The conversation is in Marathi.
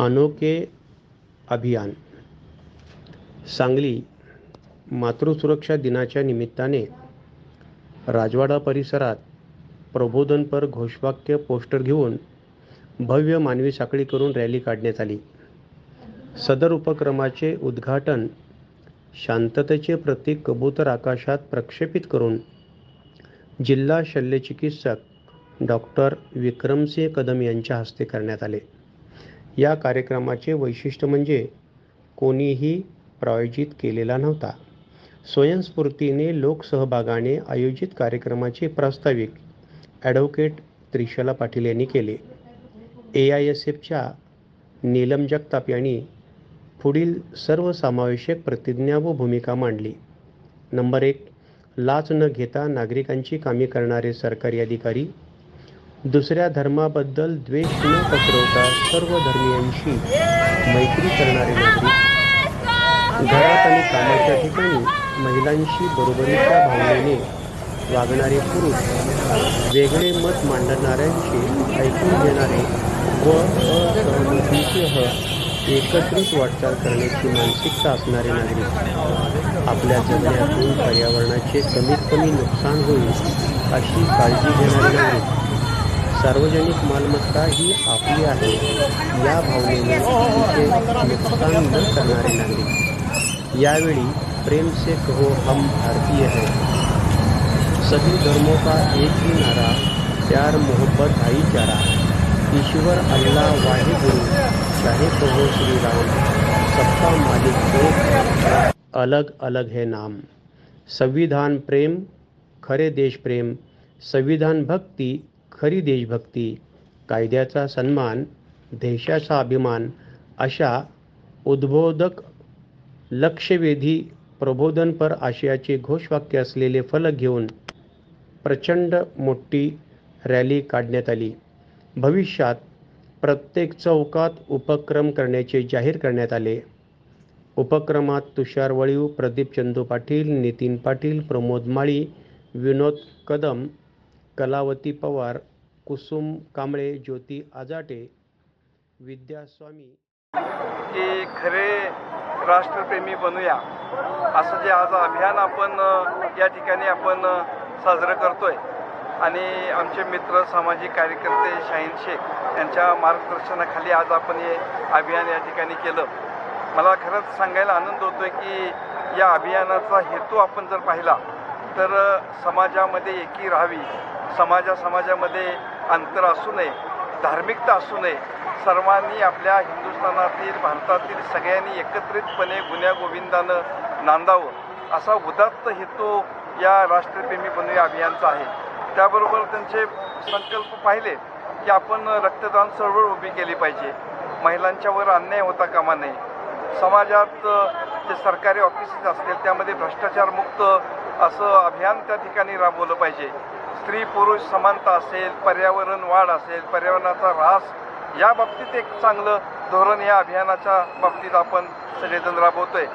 अनोखे अभियान. सांगली मातृसुरक्षा दिनाच्या निमित्ताने राजवाडा परिसरात प्रबोधनपर घोषवाक्य पोस्टर घेऊन भव्य मानवी साखळी करून रॅली काढण्यात आली. सदर उपक्रमाचे उद्घाटन शांततेचे प्रतीक कबूतर आकाशात प्रक्षेपित करून जिल्हा शल्यचिकित्सक डॉक्टर विक्रमसिंह कदम यांच्या हस्ते करण्यात आले. या कार्यक्रमाचे वैशिष्ट्य म्हणजे कोणीही प्रायोजित केलेला नव्हता. स्वयंस्फूर्तीने लोकसहभागाने आयोजित कार्यक्रमाचे प्रास्ताविक ॲडव्होकेट त्रिशला पाटील यांनी केले. ए आय एस एफच्या नीलम जगताप यांनी पुढील सर्वसमावेशक प्रतिज्ञा व भूमिका मांडली. नंबर एक लाच न घेता नागरिकांची कामे करणारे सरकारी अधिकारी दुसऱ्या धर्माबद्दल द्वेष न पसरवता सर्व धर्मियांशी मैत्री करणारे नागरिक. घरात आणि कामाच्या ठिकाणी महिलांशी बरोबरीच्या भावनेने वागणारे पुरुष वेगळे मत मांडणाऱ्यांशी ऐकून घेणारे व असहमतीसह एकत्रित वाटचाल करण्याची मानसिकता असणारे नागरिक. आपल्या जगण्यातून पर्यावरणाचे कमीत कमी नुकसान होईल अशी काळजी घेणारे नागरिक. सार्वजनिक मालमत्ता ही आपली आहे या भावनेने तिचे नुकसान न करणारे नागरिक. यावेळी प्रेम से कहो हम भारतीय हैं. सभी धर्मों का एक ही नारा, प्यार, मोहब्बत, भाईचारा, ईश्वर, अल्लाह वाहे गुरु चाहे कहो श्री राम सबका मालिक एक अलग अलग है नाम। संविधान प्रेम, खरे देश प्रेम, संविधान भक्ती खरी देशभक्ती कायद्याचा सन्मान देशाचा अभिमान अशा उद्बोधक लक्षवेधी प्रबोधनपर आशयाचे घोषवाक्य असलेले फलक घेऊन प्रचंड मोठी रॅली काढण्यात आली. भविष्यात प्रत्येक चौकात उपक्रम करण्याचे जाहीर करण्यात आले. उपक्रमात तुषार वळीव प्रदीप चंदू पाटील नितीन पाटील प्रमोद माळी विनोद कदम कलावती पवार कुसुम कांबळे ज्योती आजाटे विद्यास्वामी. की खरे राष्ट्रप्रेमी बनूया. असं जे आज अभियान आपण या ठिकाणी आपण साजरं करतोय. आणि आमचे मित्र सामाजिक कार्यकर्ते शाहीन शेख यांच्या मार्गदर्शनाखाली आज आपण हे अभियान या ठिकाणी केलं. मला खरंच सांगायला आनंद होतोय की या अभियानाचा हेतू आपण जर पाहिला तर समाजामध्ये एकी राहावी. समाजा समाजामध्ये अंतर असू नये धार्मिकता असू नये. सर्वांनी आपल्या हिंदुस्थानातील भारतातील सगळ्यांनी एकत्रितपणे गुन्ह्या गोविंदानं नांदावं. असा उदात्त हेतू या राष्ट्रप्रेमी बनूया अभियानचा आहे. त्याबरोबर त्यांचे संकल्प पाहिले की आपण रक्तदान चळवळ उभी केली पाहिजे. महिलांच्यावर अन्याय होता कामा नये. समाजात जे सरकारी ऑफिसेस असतील त्यामध्ये भ्रष्टाचारमुक्त असं अभियान त्या ठिकाणी राबवलं पाहिजे. स्त्री पुरुष समानता असेल पर्यावरण वाढ असेल पर्यावरणाचा ऱ्हास या बाबतीत एक चांगलं धोरण या अभियानाच्या बाबतीत आपण सगळेजण राबवतोय.